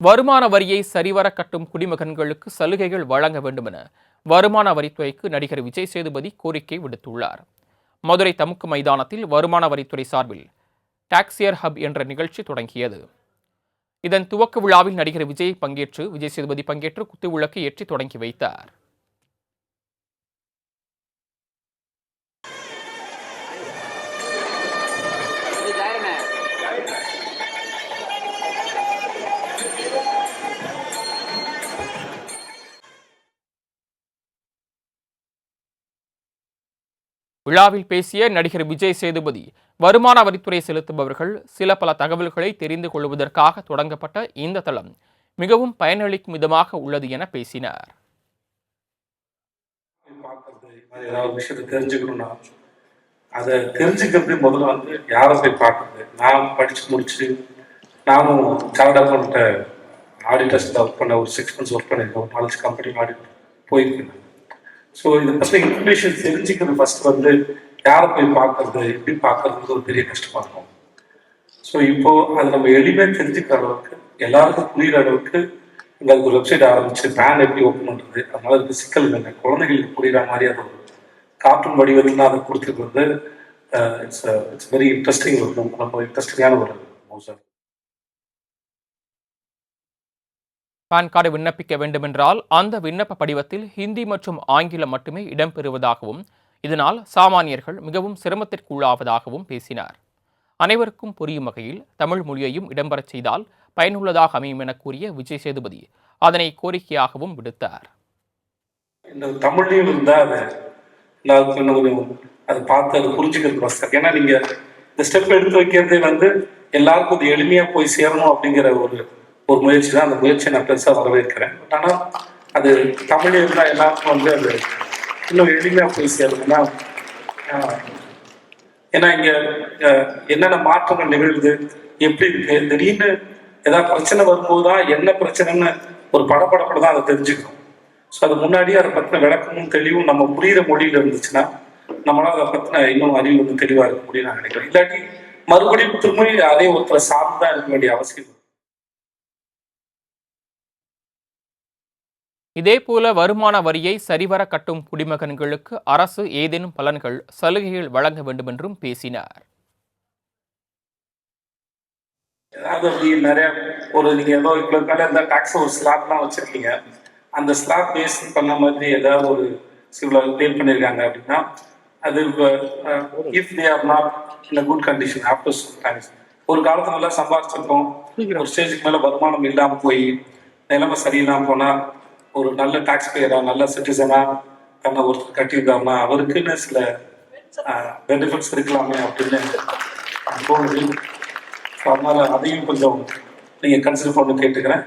வருமான வரியை சரிவர கட்டும் குடிமகன்களுக்கு சலுகைகள் வழங்க வேண்டும் என வருமான வரித்துறைக்கு நடிகர் விஜய் சேதுபதி கோரிக்கை விடுத்துள்ளார். மதுரை தமுக்கு மைதானத்தில் வருமான வரித்துறை சார்பில் டாக்ஸியர் ஹப் என்ற நிகழ்ச்சி தொடங்கியது. இதன் துவக்க விழாவில் நடிகர் விஜய் பங்கேற்று விஜய் சேதுபதி பங்கேற்று குத்துவிளக்கு ஏற்றி தொடங்கி வைத்தார். விழாவில் பேசிய நடிகர் விஜய் சேதுபதி வருமான வரித்துறை செலுத்துபவர்கள் சில பல தகவல்களை தெரிந்து கொள்வதற்காக தொடங்கப்பட்ட இந்த தளம் மிகவும் பயனளிக்கும் விதமாக உள்ளது என பேசினார். ஏதாவது விஷயத்தை தெரிஞ்சுக்கணும்னா அதை தெரிஞ்சுக்கிறது முதல்ல வந்து யாரை போய் பார்க்கறது? நான் படிச்சு முடிச்சு நானும் சார்ட் அக்கௌண்ட்டை ஆடிட்டர்ஸில் ஒர்க் பண்ண ஒரு சிக்ஸ் மந்த்ஸ் ஒர்க் பண்ணியிருக்கேன் ஒரு நாலஞ்சு கம்பெனி ஆடிட் போயிருக்கேன் ஸோ இதை பற்றி இன்ஃபர்மேஷன் தெரிஞ்சுக்கிறது ஃபர்ஸ்ட் வந்து யாரை போய் பார்க்கறது எப்படி பார்க்கறது ஒரு பெரிய கஷ்டமா இருக்கும். ஸோ இப்போ அது நம்ம எளிமையாக தெரிஞ்சுக்கிற அளவுக்கு எல்லாருக்கும் புரியிற அளவுக்கு இங்க ஒரு வெப்சைட் ஆரம்பிச்சு பேன் எப்படி ஓப்பன் பண்ணுறது அதனால அதுக்கு சிக்கல் என்ன குழந்தைகளுக்கு புரியுற மாதிரி அது ஒரு கார்ட்டூன் வடிவத்தில் அதை கொடுத்துருக்கிறது இட்ஸ் இட்ஸ் வெரி இன்ட்ரெஸ்டிங் ஒரு ரொம்ப இன்ட்ரெஸ்டிங்கான ஒரு மோசம் பான் கார்டு விண்ணப்பிக்க வேண்டுமென்றால் அந்த விண்ணப்ப படிவத்தில் ஹிந்தி மற்றும் ஆங்கிலம் மட்டுமே இடம்பெறுவதாகவும் இதனால் சாமானியர்கள் மிகவும் சிரமத்திற்குள்ளாவதாகவும் பேசினார். அனைவருக்கும் புரியும் வகையில் தமிழ் மொழியையும் இடம்பெறச் செய்தால் பயனுள்ளதாக அமையும் என கூறிய விஜய் சேதுபதி அதனை கோரிக்கையாகவும் விடுத்தார். இந்த தமிழ்லையும் இருந்தா அது எல்லாருக்கும் பார்த்து அதை புரிஞ்சுக்கிறது வசதி. ஏன்னா நீங்க இந்த ஸ்டெப் எடுத்து வைக்கிறதே வந்து எல்லாருக்கும் இது எளிமையா போய் சேரணும் அப்படிங்கிற ஒரு ஒரு முயற்சி தான் அந்த முயற்சியை நான் பெருசாக வரவேற்கிறேன். பட் ஆனால் அது தமிழ் இருந்தால் எல்லாருக்கும் வந்து அது இன்னும் எளிமையாக போய் சேருதுன்னா ஏன்னா இங்கே என்னென்ன மாற்றங்கள் நிகழ்வுது எப்படி இருக்கு திடீர்னு ஏதாவது பிரச்சனை வரும்போது தான் என்ன பிரச்சனைன்னு ஒரு படப்படப்பட தான் அதை தெரிஞ்சுக்கணும். ஸோ அது முன்னாடியே அதை பற்றின விளக்கமும் தெளிவும் நம்ம புரிகிற மொழியில் இருந்துச்சுன்னா நம்மளால் அதை பற்றின இன்னும் அறிவு வந்து தெளிவாக இருக்க முடியும் நான் நினைக்கிறேன். இல்லாட்டி மறுபடியும் திரும்பி அதே ஒருத்தரை சார்ந்து தான் இருக்க வேண்டிய அவசியம். இதேபோல வருமான வரியை சரிவர கட்டும் குடிமகன்களுக்கு அரசு ஏதேனும் பலன்கள் சலுகைகள் வழங்க வேண்டும் என்றும் பேசினார். அப்படி நிறைய ஒரு நீங்க ஏதோ இவ்வளவு இந்த டாக்ஸ் ஒரு ஸ்லாப்லாம் வச்சிருக்கீங்க. அந்த ஸ்லாப் பேஸ் பண்ண மாதிரி ஏதாவது ஒரு இவ்வளவு கிளைம் பண்ணியிருக்காங்க அப்படின்னா அது if they are not in good condition after times ஒரு காலத்துல நல்லா சம்பாதிச்சிருக்கோம். ஒரு ஸ்டேஜுக்கு மேல வருமானம் இல்லாம போய் நிலைமை சரியில்லாம போனா ஒரு நல்ல டாக்ஸ் பேயரா நல்ல சிட்டிசனா தன்னை ஒருத்தர் கட்டியிருந்தாருன்னா அவருக்குன்னு சில பெனிஃபிட்ஸ் இருக்கலாமே அப்படின்னு தோணுது. அதனால அதையும் கொஞ்சம் நீங்க கன்சிடர் பண்ண கேட்டுக்கிறேன்.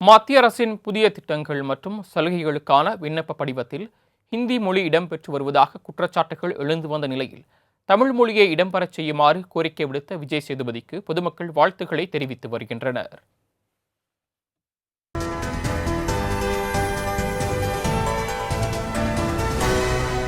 மத்திய அரசின் புதிய திட்டங்கள் மற்றும் சலுகைகளுக்கான விண்ணப்ப படிவத்தில் ஹிந்தி மொழி இடம்பெற்று வருவதாக குற்றச்சாட்டுகள் எழுந்து வந்த நிலையில் தமிழ் மொழியை இடம்பெறச் செய்யுமாறு கோரிக்கை விடுத்த விஜய் சேதுபதிக்கு பொதுமக்கள் வாழ்த்துக்களை தெரிவித்து வருகின்றனர்.